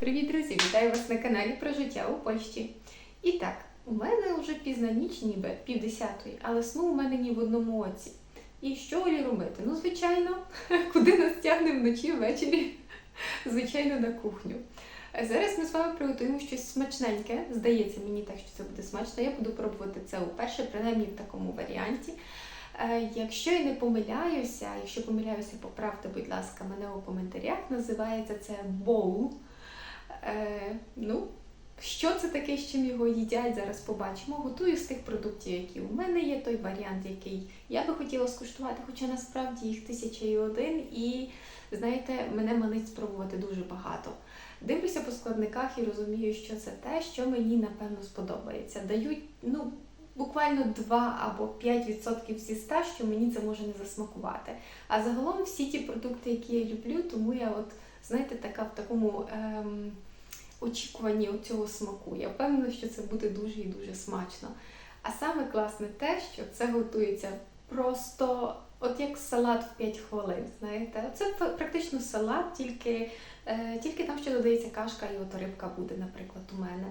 Привіт, друзі! Вітаю вас на каналі про життя у Польщі. І так, у мене вже пізна ніч, ніби пів десятої, але сну у мене ні в одному оці. І що Олі робити? Ну, звичайно, куди нас тягне вночі ввечері? Звичайно, на кухню. Е, Зараз ми з вами приготуємо щось смачненьке. Здається мені так, що це буде смачно. Я буду пробувати це уперше, принаймні в такому варіанті. Е, Якщо я не помиляюся, якщо помиляюся, поправте, будь ласка, мене у коментарях. Називається це боул. Е, ну, що це таке, з чим його їдять, зараз побачимо. Готую з тих продуктів, які у мене є, той варіант, який я би хотіла скуштувати, хоча насправді їх тисяча і один, і знаєте, мене манить спробувати дуже багато. Дивлюся по складниках і розумію, що це те, що мені напевно сподобається. Дають ну, буквально 2 або 5% зі 100, що мені це може не засмакувати. А загалом всі ті продукти, які я люблю, тому я от, знаєте, така в такому ем, очікуванні цього смаку. Я впевнена, що це буде дуже і дуже смачно. А саме класне те, що це готується просто от як салат в 5 хвилин. Знаєте, це практично салат, тільки, е, тільки там ще додається кашка, і от рибка буде, наприклад, у мене.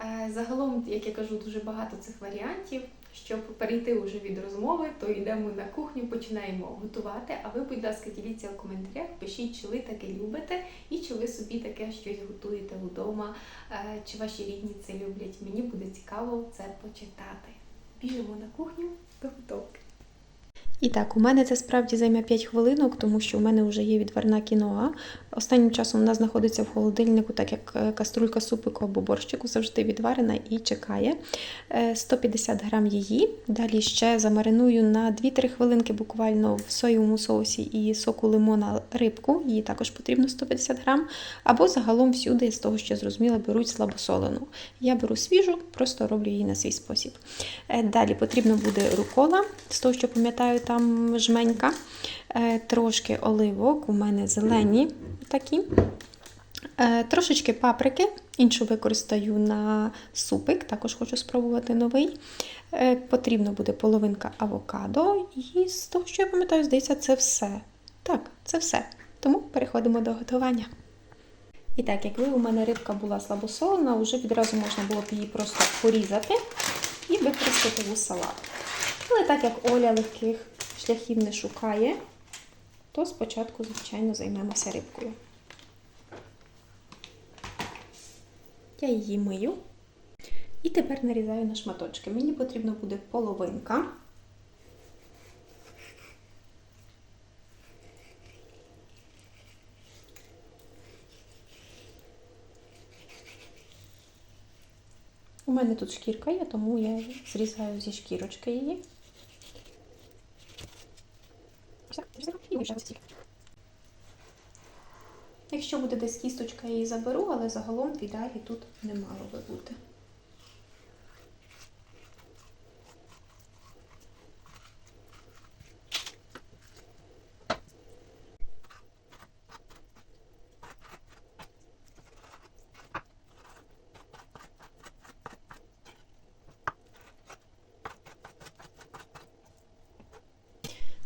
Е, Загалом, як я кажу, дуже багато цих варіантів. Щоб перейти уже від розмови, то йдемо на кухню, починаємо готувати. А ви, будь ласка, діліться в коментарях, пишіть, чи ви таке любите, і чи ви собі таке щось готуєте вдома, е, чи ваші рідні це люблять. Мені буде цікаво це почитати. Біжимо на кухню до готовки. І так, у мене це справді займе 5 хвилинок, тому що у мене вже є відварна кіноа. Останнім часом вона знаходиться в холодильнику, так як е, каструлька супику або борщику завжди відварена і чекає. Е, 150 грам її. Далі ще замариную на 2-3 хвилинки буквально в соєвому соусі і соку лимона рибку. Її також потрібно 150 грам. Або загалом всюди, з того, що зрозуміла, беруть слабосолену. Я беру свіжу, просто роблю її на свій спосіб. Е, Далі потрібно буде рукола, з того, що пам'ятаю, там жменька. Е, Трошки оливок, у мене зелені такі. Е, Трошечки паприки, іншу використаю на супик, також хочу спробувати новий. Е, Потрібно буде половинка авокадо, і з того, що я пам'ятаю, здається, це все. Так, це все. Тому переходимо до готування. І так, якби у мене рибка була слабосолена, вже відразу можна було б її просто порізати і використати у салат. Але так як Оля легких шляхів не шукає, то спочатку, звичайно, займемося рибкою. Я її мию. І тепер нарізаю на шматочки. Мені потрібно буде половинка. У мене тут шкірка є, тому я зрізаю зі шкірочки її. Якщо буде десь кісточка, я її заберу, але загалом в ідеалі тут не мало би бути.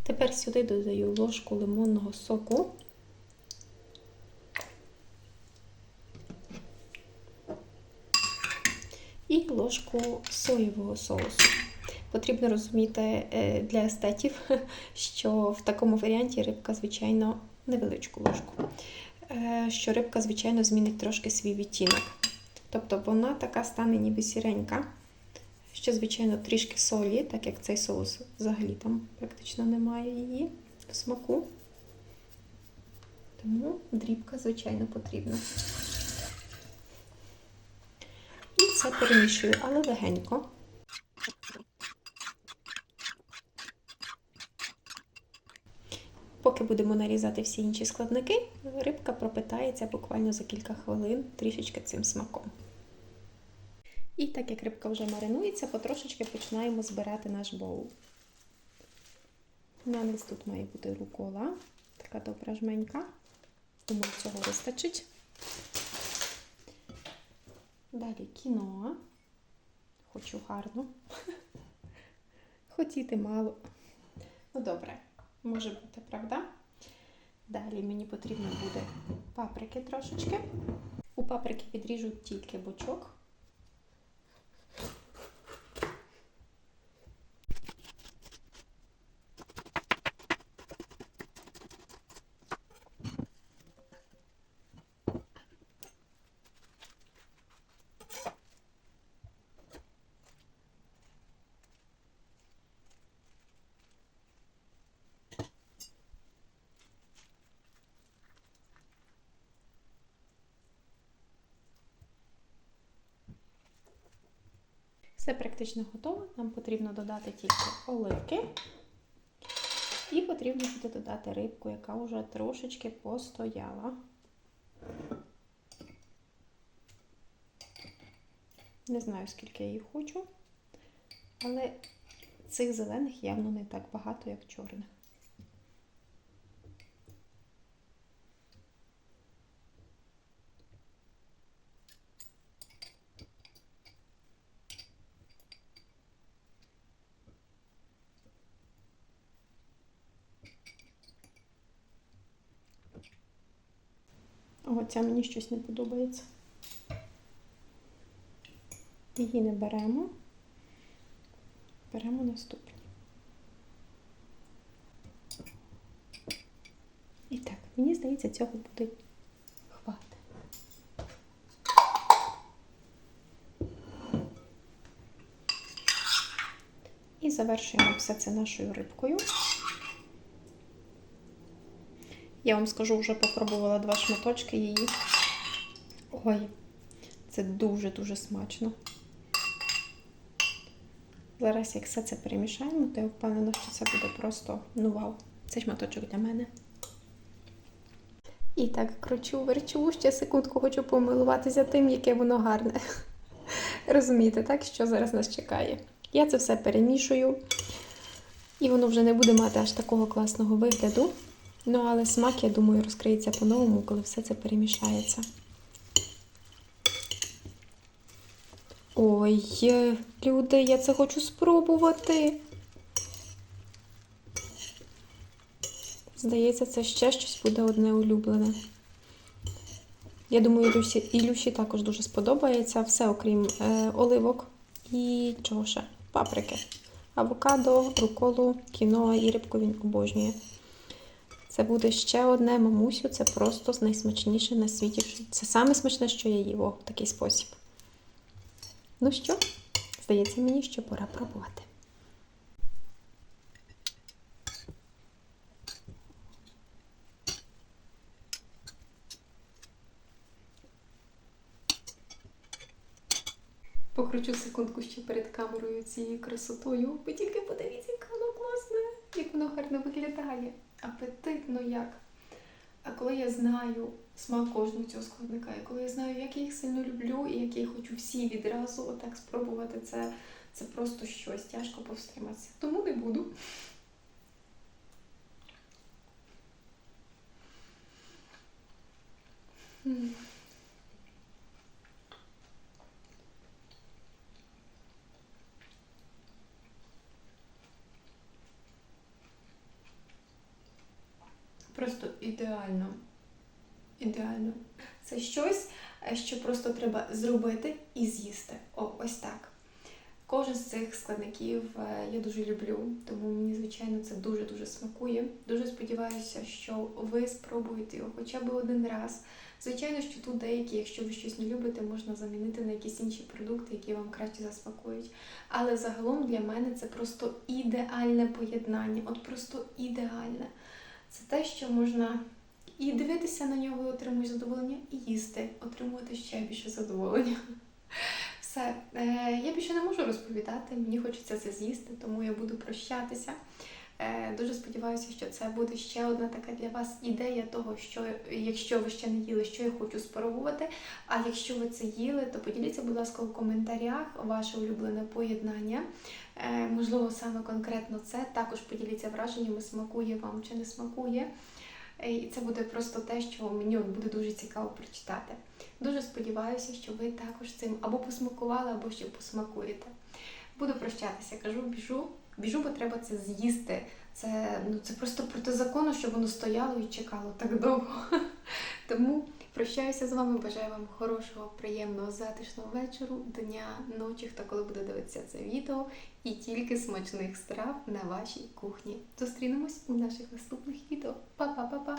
Тепер сюди додаю ложку лимонного соку. І ложку соєвого соусу. Потрібно розуміти е, для естетів, що в такому варіанті рибка, звичайно, невеличку ложку. Е, Що рибка, звичайно, змінить трошки свій відтінок. Тобто вона така стане ніби сіренька. Ще, звичайно, трішки солі, так як цей соус взагалі там практично немає її смаку. Тому дрібка, звичайно, потрібна. І це перемішую, але легенько. Поки будемо нарізати всі інші складники, рибка пропитається буквально за кілька хвилин трішечки цим смаком. І так як рибка вже маринується, потрошечки починаємо збирати наш боул. У мене тут має бути рукола, така добра жменька. Думаю, цього вистачить. Далі кіноа. Хочу гарно. Хотіти мало. Ну, добре, може бути, правда? Далі мені потрібно буде паприки трошечки. У паприки відріжу тільки бочок. Все практично готово. Нам потрібно додати тільки оливки. І потрібно буде додати рибку, яка вже трошечки постояла. Не знаю, скільки я її хочу, але цих зелених явно не так багато, як чорних. О, ця мені щось не подобається. Її не беремо. Беремо наступні. І так, мені здається, цього буде хвати. І завершуємо все це нашою рибкою. Я вам скажу, вже попробувала два шматочки її. Ой, це дуже-дуже смачно. Зараз, як все це перемішаємо, то я впевнена, що це буде просто ну вау. Це шматочок для мене. І так кручу, верчу, ще секундку хочу помилуватися тим, яке воно гарне. Розумієте, так, що зараз нас чекає? Я це все перемішую, і воно вже не буде мати аж такого класного вигляду. Ну, але смак, я думаю, розкриється по-новому, коли все це перемішається. Ой, люди, я це хочу спробувати. Здається, це ще щось буде одне улюблене. Я думаю, Ілюсі, Ілюші також дуже сподобається. Все, окрім е, оливок і чого ще? Паприки. Авокадо, руколу, кіно і рибку він обожнює. Це буде ще одне мамусю, це просто найсмачніше на світі. Це саме смачне, що я о, в такий спосіб. Ну що, здається мені, що пора пробувати. Покручу секундку ще перед камерою цією красотою. Ви тільки подивіться, яке воно класне, як воно гарно виглядає. Апетитно як. А коли я знаю смак кожного цього складника, і коли я знаю, як я їх сильно люблю, і як я хочу всі відразу отак спробувати, це, це просто щось, тяжко повстриматися. Тому не буду. М. Просто ідеально. Ідеально. Це щось, е, що просто треба зробити і з'їсти. О, ось так. Кожен з цих складників е, я дуже люблю, тому мені, звичайно, це дуже-дуже смакує. Дуже сподіваюся, що ви спробуєте його хоча б один раз. Звичайно, що тут деякі, якщо ви щось не любите, можна замінити на якісь інші продукти, які вам краще засмакують. Але загалом для мене це просто ідеальне поєднання. От просто ідеальне. Це те, що можна і дивитися на нього, і отримуєш задоволення, і їсти, отримувати ще більше задоволення. Все, Е, я більше не можу розповідати, мені хочеться це з'їсти, тому я буду прощатися. Е, Дуже сподіваюся, що це буде ще одна така для вас ідея того, що якщо ви ще не їли, що я хочу спробувати. А якщо ви це їли, то поділіться, будь ласка, у коментарях ваше улюблене поєднання. Е, Можливо, саме конкретно це. Також поділіться враженнями, смакує вам чи не смакує. Е, І це буде просто те, що мені буде дуже цікаво прочитати. Дуже сподіваюся, що ви також цим або посмакували, або ще посмакуєте. Буду прощатися, кажу, біжу, біжу, бо треба це з'їсти. Це, ну, це просто проти закону, щоб воно стояло і чекало так довго. Тому Прощаюся з вами, бажаю вам хорошого, приємного, затишного вечору, дня, ночі, хто коли буде дивитися це відео, і тільки смачних страв на вашій кухні. Зустрінемось у наших наступних відео. Па-па-па-па!